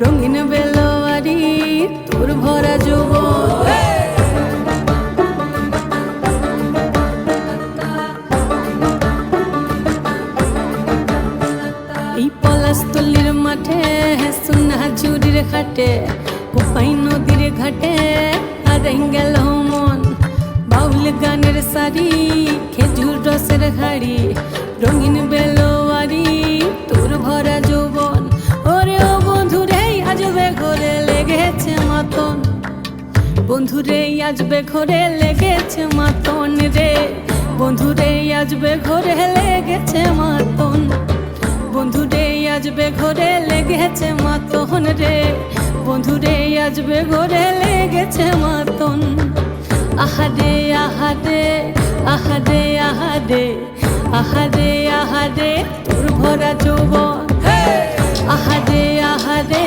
রঙিন বেলোয়ারি, তোর ভরা যৌবন এই পলাশতলির মাঠে সোনা ঝুরির ঘাটে কোপাই নদীর ঘাটে গেল মন। বাউল গানের শাড়ি খেজুর রসের হাড়ি, রঙিন বেলোয়ারি ঘরে লেগেছে মাতন রে। বন্ধুরে আজবে ঘরে লেগেছে মাতন। বন্ধুরে আজবে ঘরে লেগেছে মাতন রে। বন্ধুরে আজবে ঘরে লেগেছে মাতন। আহারে আহারে আহারে আহারে আহারে আহারে তোর ভরা যৌবন। আহারে আহারে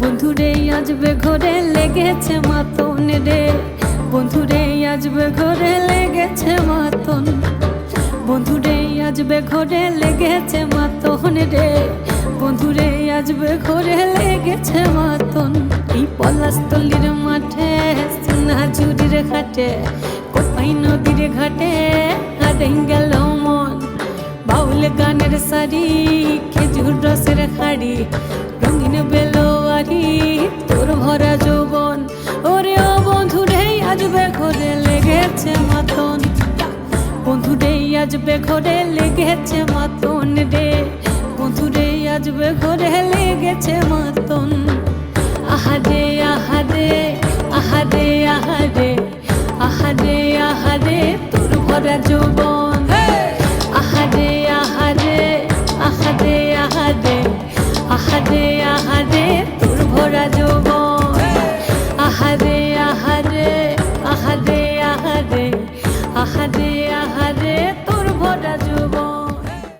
বন্ধুরে আজবে ঘরে লেগেছে মাতন রে। বন্ধুরে আজবে ঘরে লেগেছে মাতন। বন্ধুরে আজবে ঘরে লেগেছে মাতন রে। বন্ধুরে আজবে ঘরে লেগেছে মাতন। এই পলাশতলির মাঠে সোনা ঝুরির ঘাটে, কোপাই নদীর ঘাটে হারাই গেল মন। বাউল গানের শাড়ি খেজুর রসের হাড়ি, রঙিন বেলোয়ারি তোর ভরা যৌবন, ওরে ও বন্ধু রে আজবে ঘরে লেগেছে মাতন। বন্ধু রে আজবে ঘরে লেগেছে মাতন রে। বন্ধু রে আজবে ঘরে লেগেছে মাতন। আহারে আহারে আহারে আহারে আহারে আহারে তোর ভরা যৌবন